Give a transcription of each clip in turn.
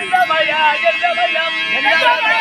எந்தமையா எந்தமயம் வந்தனமே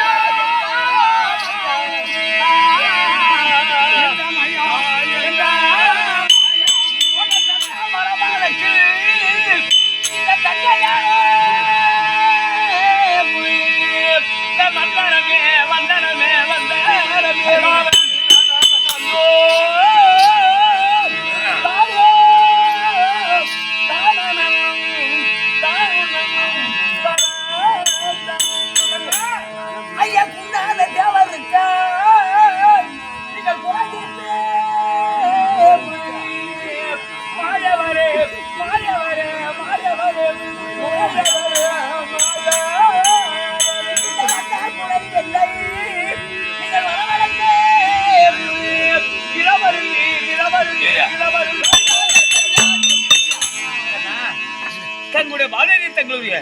தங்களுடைய பாரதிய தங்களுடைய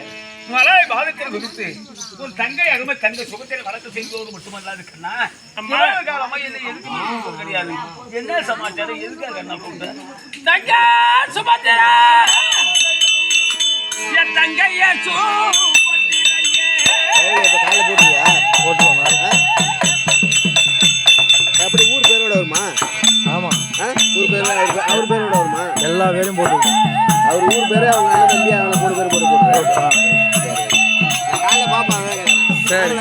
மலாய் பாதத்தில் குறித்து உன் தங்கை அருமை தங்கை சுகத்தில் வழக்கு செய்தோடு மட்டுமல்லாது கண்ணா அம்மா. காலமா என்ன எதுக்கு கிடையாது? என்ன சமாச்சாரம்? எதுக்காக என்ன கூப்பிட்ட தங்கா சுபத்திரா என் தங்கைய அப்படி ஊர் பேரோட வருமா ஆமாம் ஆ? ஊர் பேரோட அவர் பேரோட வருமா எல்லா வேலையும் போட்டுருக்கோம் அவர் ஊர் பேரு அவங்க அண்ணன் தம்பி அவங்க மூணு பேர் போட்டு காலைல கேட்குறேன் சரி.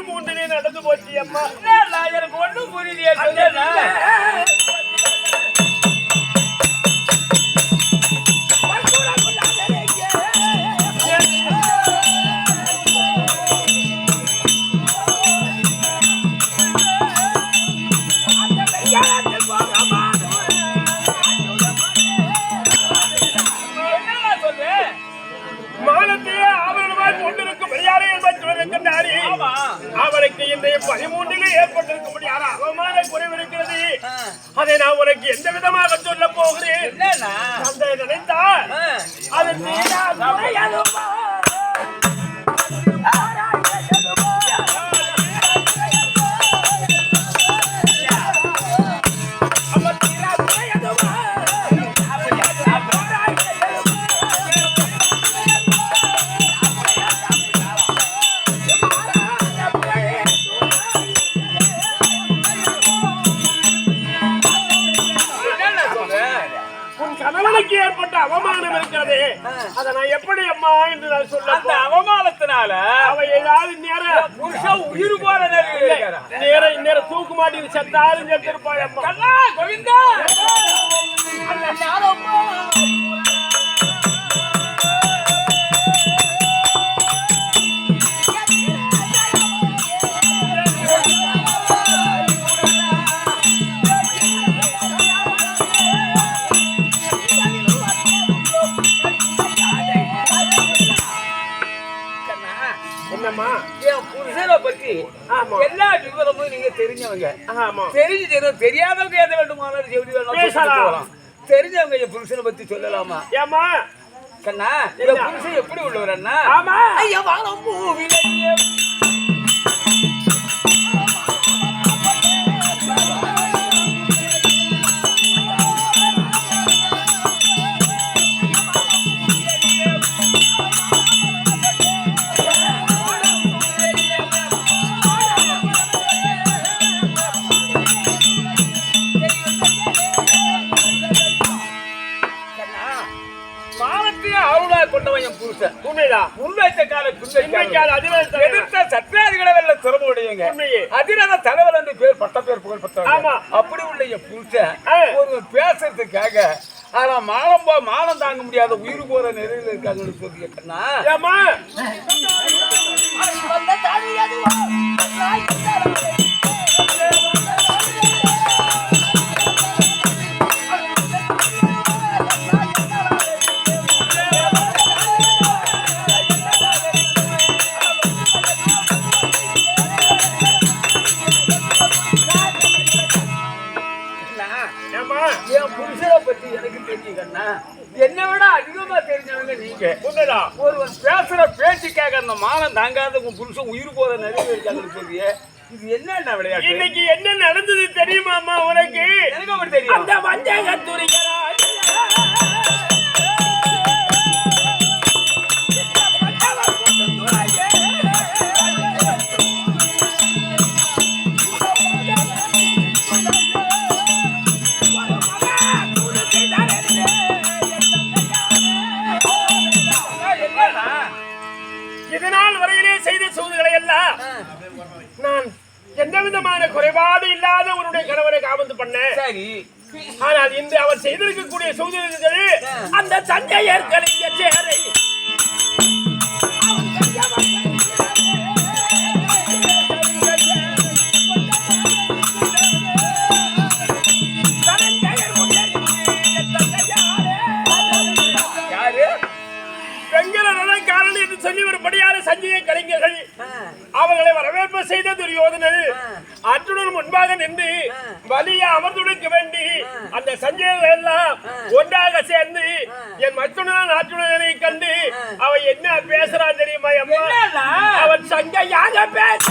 பதிமூன்றிலே நடந்து போச்சு அம்மா. எனக்கு ஒன்றும் புரியலையே கோவிந்தா! எல்லா விவரமும் நீங்க தெரிஞ்சவங்க. தெரிஞ்சு தெரியும் தெரியாதவங்க எதை வேண்டுமானாலும் எப்படி போகலாம். தெரிஞ்சவங்க என் புருஷனை பத்தி சொல்லலாமா? ஏமா கண்ணா என் புருஷன் எப்படி உள்ளவர் அண்ணா? ஆமா. ஐயா பூவிலையே உண்மைதான் முன்வைத்த கால பின்வைக்கால அதிபர் தலைவர். எதிர்த்த வெல்ல திறமை உண்மையே. அதிரத தலைவர் என்று பேர் பட்ட பேர் புகழ் ஆமா. அப்படி உள்ள என் புருஷன். ஒரு பேசுறதுக்காக ஆனா மானம் போ மானம் தாங்க முடியாத உயிர் போற நிலையில இருக்காங்கன்னு சொல்லி கேட்டனா புருஷனை பத்தி எனக்கு தெரிஞ்சுக்கண்ணா என்னை விட அதிகமா தெரிஞ்சவங்க நீங்க. உண்மைதான். ஒருவன் பேசுற பேச்சுக்காக அந்த மானம் தாங்காத உன் புருஷன் உயிர் போற நிறைய இருக்காங்கன்னு சொல்லியே இது என்ன விளையாட்டு? இன்னைக்கு என்ன நடந்தது தெரியுமாம்மா உனக்கு? எனக்கு தெரியும். அந்த வஞ்சகத்துறையராஜ குறைபாடு இல்லாத உன்னுடைய கணவரை காவந்து பண்ணேன் சரி ஆனால் இன்று அவர் செய்திருக்கக்கூடிய சூதுகள் அந்த சஞ்சயர் கலைஞர் சேரை சொல்லி ஒருபடியான சஞ்சய கலைஞர்கள் அவர்களை வரவேற்பு செய்த துரியோதனன் அர்ஜுனன் முன்பாக நின்று வலிய அமர்ந்துடுக்க வேண்டி அந்த சஞ்சயர்கள் எல்லாம் ஒன்றாக சேர்ந்து என் மத்துணன் அர்ஜுனனை கண்டு அவன் என்ன பேசுறான் தெரியுமா அம்மா? அவன் சங்கையாக பேச.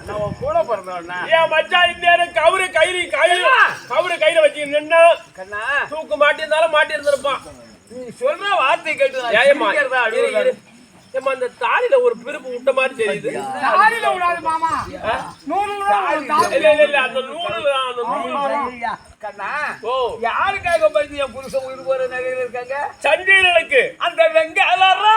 நான் உன் கூட பிறந்தவண்ணா ஏன் மச்சான் இந்த நேரம் கவுரு கயிறு கயிறு. கவுரு கயிறு வச்சு நின்னா கண்ணா. தூக்கு மாட்டியிருந்தாலும் மாட்டியிருந்திருப்பான். நீ சொல்ற வார்த்தை கேட்டு அந்த தாலில ஒரு பிரிப்பு விட்ட மாதிரி தெரியுது. தாலியில விடாது மாமா. நூறு இல்ல இல்ல இல்ல அந்த தான், அந்த நூறு கண்ணா ஓ. யாருக்காக பயந்து என் புருஷன் உயிர் போற நிலையில இருக்காங்க? சஞ்சயர்களுக்கு அந்த வெங்காலரா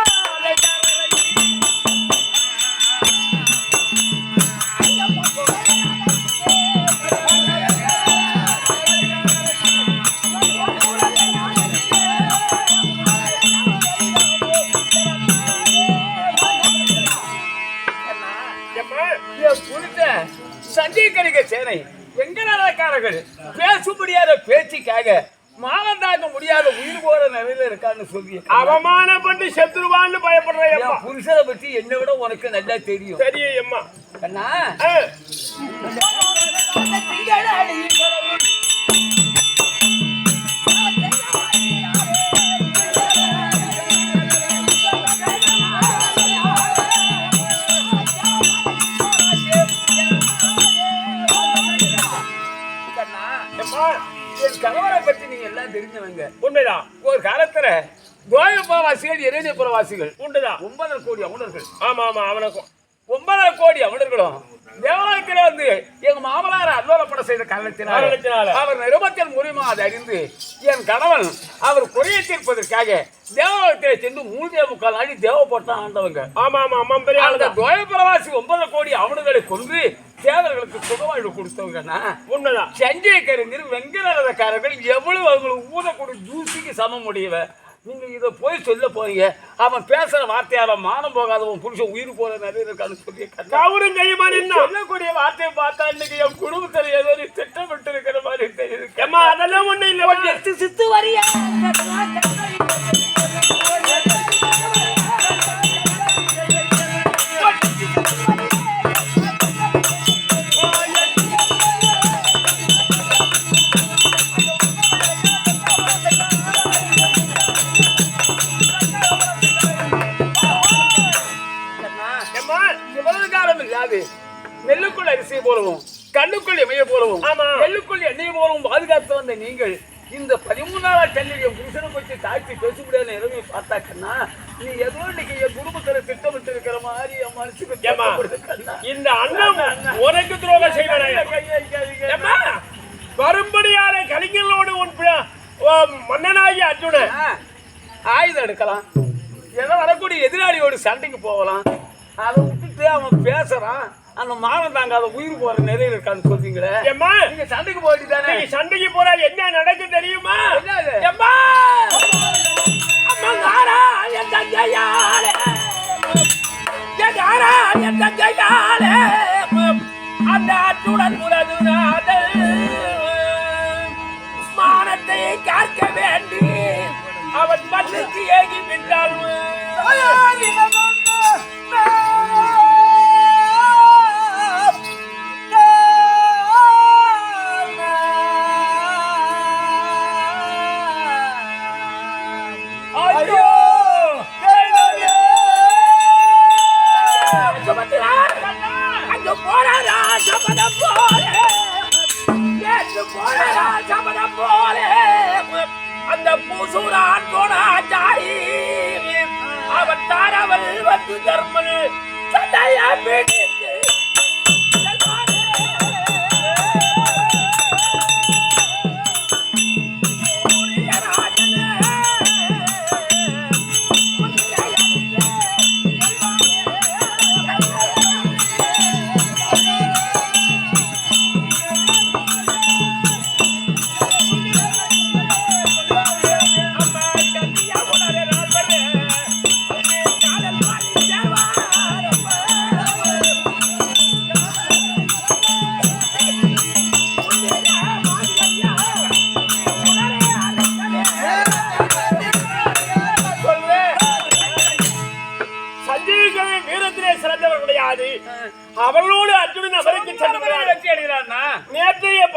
கணிக சேனை. வெங்கடாரக்காரர்கள் பேச முடியாத பேச்சுக்காக மானம் தாங்க முடியாத உயிர் போற நிலையில இருக்கான்னு சொல்லி அவமானப்பட்டு செத்துருவான்னு பயப்படுற அம்மா. என் புருஷனை பத்தி என்னை விட உனக்கு நல்லா தெரியும். தெரியும் அம்மா. கண்ணா. கணவரை பத்தி நீங்க எல்லாம் தெரிஞ்சவங்க. உண்மைதான் ஒரு காலத்துல துவாயபாவாசிகள் இரணியபுரவாசிகள் உண்டுதான் ஒன்பதரை கோடி அமணர்கள் ஆமா ஆமா அவனுக்கும். ஒன்பதரை கோடி அமணர்களும் தேவாலயத்திலே வந்து எங்க மாமனார் அல்லோலப்படம் செய்த காரணத்தினால். அவர் நிருபத்தின் மூலியமா அதை அறிந்து என் கணவன் அவர் குறையை தீர்ப்பதற்காக தேவாலயத்திலே சென்று மூன்றே முக்கால் நாடி தேவப்பட்டம் ஆண்டவங்க. ஆமா ஆமா அம்மா பெரிய அந்த ஆளுதான் துவயபிரவாசி ஒன்பது கோடி அவனுங்களை கொன்று தேவர்களுக்கு சுகவாழ்வு கொடுத்தவங்கன்னா உண்மைதான். சஞ்சய கருங்கர் வெங்கடரதக்காரர்கள் எவ்வளவு அவங்களுக்கு ஊதக்கூடிய தூசிக்கு சமம் முடியவ நீங்க இதை போய் சொல்ல போறீங்க. அவன் பேசுற வார்த்தையால மானம் போகாதவன் புருஷன் உயிர் போற நிறைய இருக்கான்னு சொல்லி. கவுரும் கையுமா சொல்லக்கூடிய வார்த்தையை பார்த்தா இன்னைக்கு என் குடும்பத்தில் ஏதோ ஒரு திட்டமிட்டு இருக்கிற மாதிரி தெரியுது. அதெல்லாம் ஒண்ணு இல்ல சித்து வரியா? போலவும் கண்ணுக்குள் இமைய போலவும் ஆமா. நெல்லுக்குள் எண்ணெய் போலவும் பாதுகாத்து வந்த நீங்கள் இந்த பதிமூணாவது சென்னையை புருஷனை பற்றி தாய்ச்சி பேச முடியாத நிலைமை பார்த்தாக்கன்னா நீ ஏதோ இன்னைக்கு என் குடும்பத்துல திட்டமிட்டு இருக்கிற மாதிரி என் மனசுக்கு. இந்த அண்ணன் உனக்கு துரோகம். ஏம்மா, வரும்படியான கலிங்களோடு உன் மன்னனாகி அர்ஜுனன் ஆயுதம் எடுக்கலாம் ஏதோ வரக்கூடிய எதிராளியோட சண்டைக்கு போகலாம் அதை விட்டுட்டு அவன் பேசுறான் அந்த மானம் தாங்காத உயிர் போற நிலையில இருக்கான்னு சொல்றீங்களே? ஏம்மா நீங்க சண்டைக்கு போயிட்டு தானே? நீ சண்டைக்கு போறா என்ன நடக்கும் தெரியுமா? ஏம்மா அம்மா தாரா என் தங்கையாளே என் தாரா என் தங்கையாளே அந்த அத்துடன் உனது நாதல் மானத்தை காக்க வேண்டி அவன் மண்ணுக்கு ஏகி விட்டாள்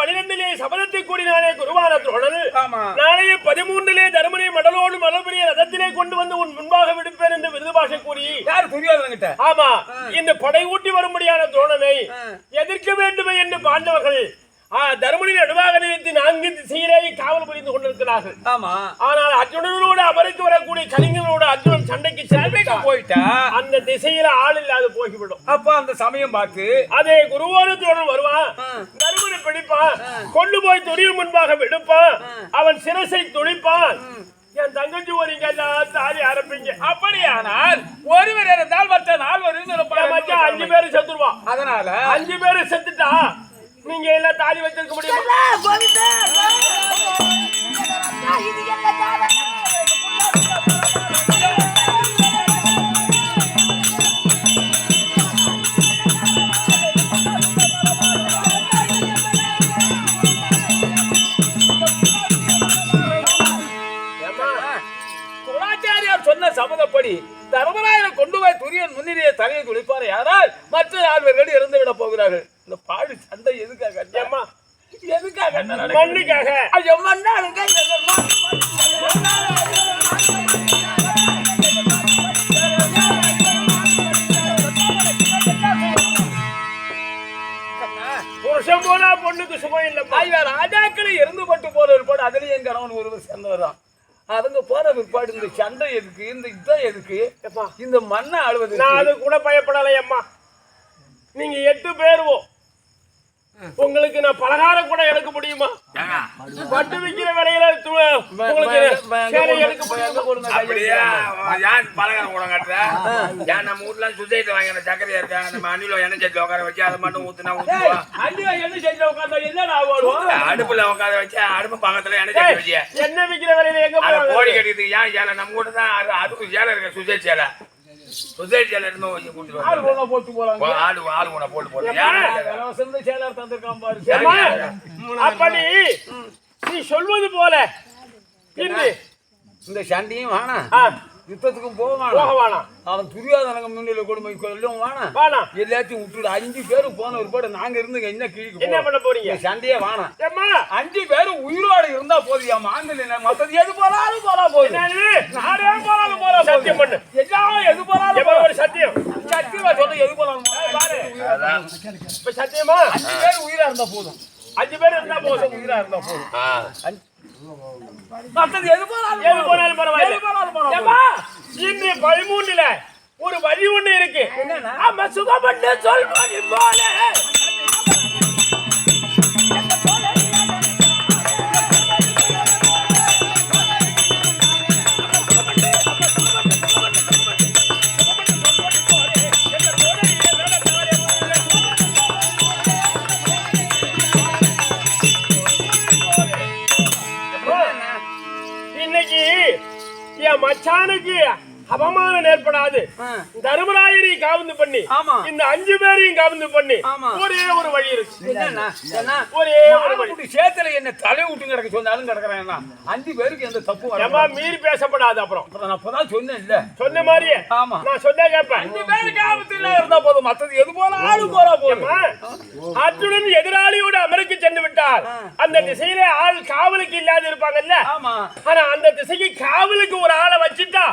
பனிரெண்டிலே சபதத்தை கூடினானே குருவான துரோணன் நாளைய பதிமூன்றிலே தருமனை மடலோடு மலர்புரிய ரதத்திலே கொண்டு வந்து உன் முன்பாக விடுப்பேன் என்று விருது பாஷை கூறி. யார் துரியோதனங்கிட்ட ஆமா. இந்த படை ஊட்டி வரும்படியான துரோணனை எதிர்க்க வேண்டுமே என்று பாண்டவர்கள் தருமனின் நடுவாக நிறுத்தி நான்கு திசையிலே காவல் புரிந்து கொண்டிருக்கிறார்கள். ஆமா. ஆனால் அர்ஜுனனோடு அமருக்கு வரக்கூடிய கலிங்கனோடு அர்ஜுனன் சண்டைக்கு சண்டைக்கு போயிட்டா? அந்த திசையில ஆள் இல்லாது போய்விடும். அப்ப அந்த சமயம் பார்த்து அதே துரோணன் வருவான். தருமனை பிடிப்பான். கொண்டு போய் துணிவு முன்பாக விடுப்பான். அவன் சிரசை துணிப்பான் என் தங்கச்சி ஒரு தாலி ஆரம்பிங்க அப்படியானால் ஒருவர் இருந்தால் மற்ற என் மச்சான் அஞ்சு பேரு செத்துருவான். அதனால அஞ்சு பேரு செத்துட்டா நீங்க எல்லாம் தாலி வச்சிருக்க முடியுமா? சொன்ன சபதப்படி தர்மராயனை கொண்டு போய் துரியன் முன்னிலையை தலையை துளிப்பார் யாரால் மற்ற ஆழ்வர்கள் இறந்து விட போகிறார்கள். இந்த பாடு சண்டை எதுக்காக? ஏம்மா, எதுக்காக? மண்ணுக்காக. ஐயோ, மண்ணாளுங்க, எங்க புருஷன் போனா பொண்ணுக்கு சுகம் ஐயா ராஜாக்களை இறந்து பட்டு போற பிற்பாடு அதுலயும் என் கணவன் ஒருவர் சேர்ந்தவர் தான் அதுங்க போற பிற்பாடு இந்த சண்டை எதுக்கு இந்த யுத்தம் எதுக்கு? இந்த மண்ணை ஆளுவது நான் அது கூட பயப்படலை அம்மா நீங்க எட்டு பேருவோ உங்களுக்கு நான் பலகாரம் கூட எடுக்க முடியுமா? பட்டு விக்கிற விலையில உங்களுக்கு சேலை எடுக்க முடியுமா? அப்படியே? ஏன் பலகாரம் கூட கட்டுற? ஏன் நம்ம வீட்டுல சுசைட்டு வாங்கின சக்கரையா இருக்கா நம்ம அணில எண்ணெய் சட்டில உட்கார வச்சு அதை மட்டும் ஊத்துனா ஊத்துவா? அண்ணியா என்ன செஞ்சு உட்காந்தா என்னடா ஆவாடும் அடுப்புல உட்கார வச்சு அடுப்பு பக்கத்துல எண்ணெய் சட்டி வச்சு என்ன விக்கிற விலையில எங்க போய் வாங்குறது? கட்டிட்டு ஏன் சேலை? நம்ம கூட தான் அது- அதுக்கு சேலை இருக்கு சுசைட் சேலை. சுசைட் சேலை இருந்து ஆள் வந்து ஒண்ணா போட்டு போறாங்க ஆடு ஆளு கூட போட்டு? ஏன் சிறந்த செயலர் தந்திருக்கான் பாரு. அப்படி நீ சொல்வது போல. இன்று இந்த சண்டையும் வேணாம். யுத்தத்துக்கும் போக போக வேணாம். அவன் துரியோதனங்க முன்னிலை கொடுமை கொள்ளும் வேணாம் வேணாம் எல்லாத்தையும் விட்டுடு. அஞ்சு பேரும் போன ஒருபாடு நாங்க இருந்து என்ன கீழுக்கு என்ன பண்ண போறீங்க? சண்டையே வேணாம் ஏம்மா. அஞ்சு பேரும் உயிரோடு இருந்தா போதியா மாங்கல மத்தது எது போனாலும் போனா போகுது? நாடே போனாலும் போறா சத்தியம் பண்ணு. எல்லாம் எது போனாலும் எவ்வளவு போறா. ஒரு சத்தியம்? சத்தியமா சொல்ல எது போனாலும் போறா. பாரு. ஏமா அஞ்சு பேர் உயிரா இருந்தா போதும். அஞ்சு பேர் இருந்தா போதும். உயிரா இருந்தா போதும். மத்தது எது போனாலும் எது போனாலும் பரவாயில்லை. எது போனாலும் பரவாயில்லை. ஏம்மா, இன்று பதிமூணுல ஒரு வழி ஒண்ணு இருக்கு. ஆமா சுகப்பட்டு சொல்வது போல. இன்னைக்கு என் மச்சானுக்கு அவமானம் ஏற்படாது. தர்மராயரி காவந்து பண்ணி. இந்த அஞ்சு பேரையும் காவந்து பண்ணி. ஒரே ஒரு வழி இருக்கு? ஒரே ஒரு வழி. சேத்துல என்ன தலை விட்டு கிடக்க சொன்னாலும் கிடக்குறேன் அஞ்சு பேருக்கு எந்த தப்பு ஏமா மீறி பேசப்படாது அப்புறம். நான் அப்பதான் சொன்னேன் இல்ல சொன்ன மாதிரியே. ஆமா. நான் சொன்னா கேட்பேன். அஞ்சு பேருக்கு ஆபத்து இல்ல இருந்தா போதும். மத்தது எது போல ஆளு போல போதும். அர்ஜுனன் எதிராளியோடு அமெரிக்க சென்று விட்டார். அந்த திசையில ஆள் காவலுக்கு இல்லாத இருப்பாங்கல்ல. ஆமா. ஆனா அந்த திசைக்கு காவலுக்கு ஒரு ஆளை வச்சுட்டா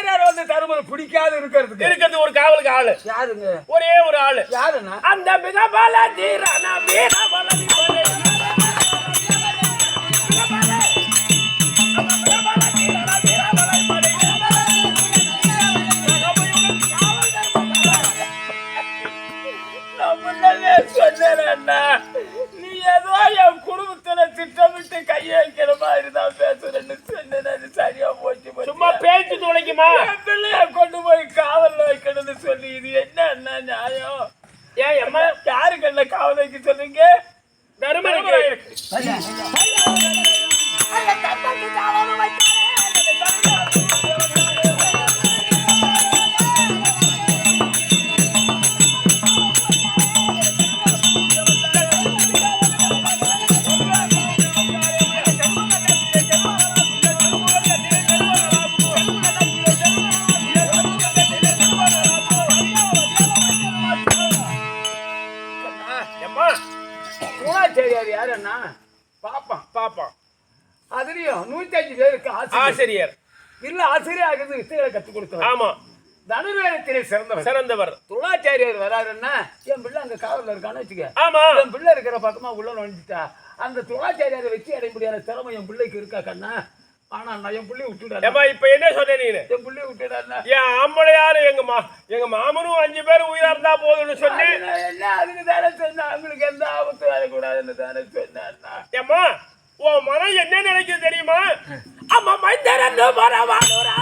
துணாச்சாரியார் வந்து தருமபுரி பிடிக்காது இருக்கிறதுக்கு இருக்கிறது ஒரு காவலுக்கு ஆளு யாருங்க ஒரே ஒரு ஆளு யாருண்ணா அந்த மிகபல தீரன வீரபல தீரனே. நான் முன்னமே சொன்னேன் அண்ணா. நீ ஏதோ என் குடும்பத்துல திட்டமிட்டு கையை வைக்கிற மாதிரி தான் பேசுறேன்னு சொன்னேன் சரியா போச்சு. சும்மா பேச்சு துளைக்குமா? என் பிள்ளைய கொண்டு போய் காவல்ல வைக்கணும்னு சொல்லி இது என்ன அண்ணா நியாயம்? ஏன் அம்மா. யாருக்கு என்ன காவல் வைக்க சொல்றீங்க தருமனுக்கு இல்ல ஆசிரியர் ஆகிறது வித்தைகளை கத்துக் கொடுத்தவர். ஆமா. தனுர்வேதத்திலே சிறந்தவர். சிறந்தவர். துணாச்சாரியார் வராருன்னா என் பிள்ளை அங்க காவல்ல இருக்கான்னு வச்சுக்க. ஆமா. என் பிள்ளை இருக்கிற பக்கமா உள்ள நுழைஞ்சிட்டா அந்த துணாச்சாரியாரை வச்சு அடைய முடியாத திறமை என் பிள்ளைக்கு இருக்கா கண்ணா? ஆனா நான் என் பிள்ளைய விட்டுடாரு ஏம்மா இப்ப என்ன சொன்ன நீனு? என் பிள்ளைய விட்டுடாருண்ணா என் ஆம்பளையாரு எங்க மா எங்க மாமனும் அஞ்சு பேரும் உயிரா இருந்தா போதும்னு நான் என்ன அதுக்கு தானே சொன்னேன். அவங்களுக்கு எந்த ஆபத்து வரக்கூடாதுன்னு தானே சொன்னேன் ஏம்மா உன் மனம் என்ன நினைக்குது தெரியுமா? அம்மா மைந்தரன்னு வாங்குறா